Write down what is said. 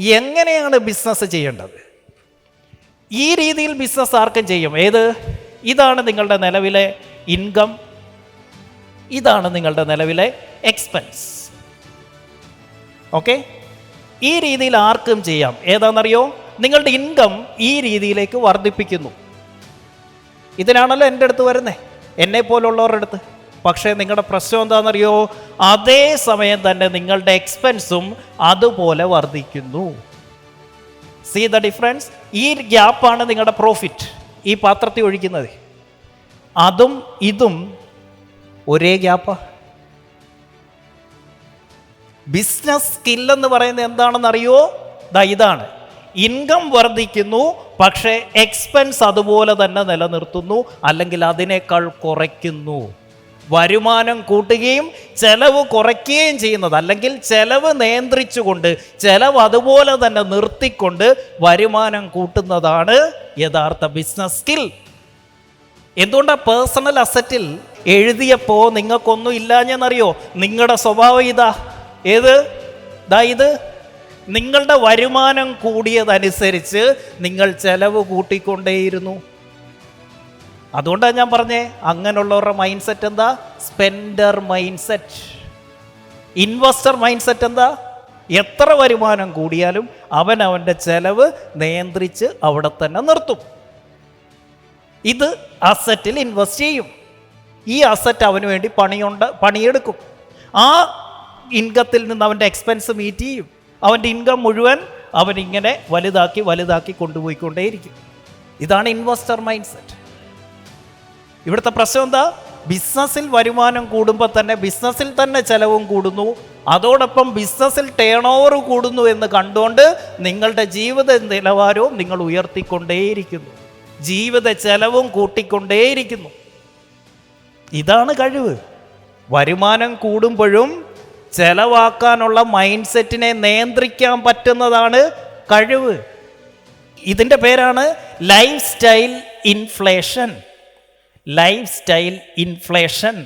എങ്ങനെയാണ് ബിസിനസ് ചെയ്യേണ്ടത്? ഈ രീതിയിൽ ബിസിനസ് ആർക്കും ചെയ്യും. ഏത്? ഇതാണ് നിങ്ങളുടെ നിലവിലെ ഇൻകം ഇതാണ് നിങ്ങളുടെ നിലവിലെ എക്സ്പെൻസ് ഓക്കെ ഈ രീതിയിൽ ആർക്കും ചെയ്യാം. ഏതാണെന്നറിയോ? നിങ്ങളുടെ ഇൻകം ഈ രീതിയിലേക്ക് വർദ്ധിപ്പിക്കുന്നു. ഇതിനാണല്ലോ എന്റെ അടുത്ത് വരുന്നത് എന്നെ പോലുള്ളവരുടെ അടുത്ത്. പക്ഷേ നിങ്ങളുടെ പ്രശ്നം എന്താണെന്നറിയോ? അതേ സമയം തന്നെ നിങ്ങളുടെ എക്സ്പെൻസും അതുപോലെ വർദ്ധിക്കുന്നു. സീ ദ ഡിഫറൻസ് ഈ ഗ്യാപ്പാണ് നിങ്ങളുടെ പ്രോഫിറ്റ് ഈ പാത്രത്തിൽ ഒഴിക്കുന്നത്. അതും ഇതും ഒരേ ഗ്യാപ്പാ. ബിസിനസ് സ്കില്ലെന്ന് പറയുന്നത് എന്താണെന്നറിയോ? ഇതാണ്. ഇൻകം വർദ്ധിക്കുന്നു പക്ഷേ എക്സ്പെൻസ് അതുപോലെ തന്നെ നിലനിർത്തുന്നു അല്ലെങ്കിൽ അതിനേക്കാൾ കുറയ്ക്കുന്നു. വരുമാനം കൂട്ടുകയും ചെലവ് കുറയ്ക്കുകയും ചെയ്യുന്നത്. അല്ലെങ്കിൽ ചെലവ് നിയന്ത്രിച്ചുകൊണ്ട് ചെലവ് അതുപോലെ തന്നെ നിർത്തിക്കൊണ്ട് വരുമാനം കൂട്ടുന്നതാണ് യഥാർത്ഥ ബിസിനസ് സ്കിൽ എന്തുകൊണ്ടാണ് പേഴ്സണൽ അസറ്റിൽ എഴുതിയപ്പോൾ നിങ്ങൾക്കൊന്നും ഇല്ലാഞ്ഞെന്നറിയോ? നിങ്ങളുടെ സ്വഭാവം ഇതാ. ഏത്? ദാ ഇത്. നിങ്ങളുടെ വരുമാനം കൂടിയതനുസരിച്ച് നിങ്ങൾ ചെലവ് കൂട്ടിക്കൊണ്ടേയിരുന്നു. അതുകൊണ്ടാണ് ഞാൻ പറഞ്ഞേ അങ്ങനെയുള്ളവരുടെ മൈൻഡ് സെറ്റ് എന്താ? Spender mindset investor mindset എന്താ? എത്ര വരുമാനം കൂടിയാലും അവൻ അവന്റെ ചെലവ് നിയന്ത്രിച്ച് അവിടെ തന്നെ നിർത്തും. ഇത് അസറ്റിൽ ഇൻവെസ്റ്റ് ചെയ്യും. ഈ അസറ്റ് അവന് വേണ്ടി പണിയുണ്ട് പണിയെടുക്കും. ആ ഇൻകത്തിൽ നിന്ന് അവന്റെ എക്സ്പെൻസ് മീറ്റ് ചെയ്യും. അവന്റെ ഇൻകം മുഴുവൻ അവനിങ്ങനെ വലുതാക്കി വലുതാക്കി കൊണ്ടുപോയിക്കൊണ്ടേയിരിക്കും. ഇതാണ് ഇൻവെസ്റ്റർ മൈൻഡ് സെറ്റ് ഇവിടുത്തെ പ്രശ്നം എന്താ? ബിസിനസ്സിൽ വരുമാനം കൂടുമ്പോൾ തന്നെ ബിസിനസ്സിൽ തന്നെ ചെലവും കൂടുന്നു. അതോടൊപ്പം ബിസിനസ്സിൽ ടേൺ ഓവർ കൂടുന്നു എന്ന് കണ്ടുകൊണ്ട് നിങ്ങളുടെ ജീവിത നിലവാരവും നിങ്ങൾ ഉയർത്തിക്കൊണ്ടേയിരിക്കുന്നു. ജീവിത ചെലവും കൂട്ടിക്കൊണ്ടേയിരിക്കുന്നു. ഇതാണ് കഴിവ്. വരുമാനം കൂടുമ്പോഴും ചെലവാക്കാനുള്ള മൈൻഡ് സെറ്റിനെ നിയന്ത്രിക്കാൻ പറ്റുന്നതാണ് കഴിവ്. ഇതിന്റെ പേരാണ് lifestyle inflation lifestyle inflation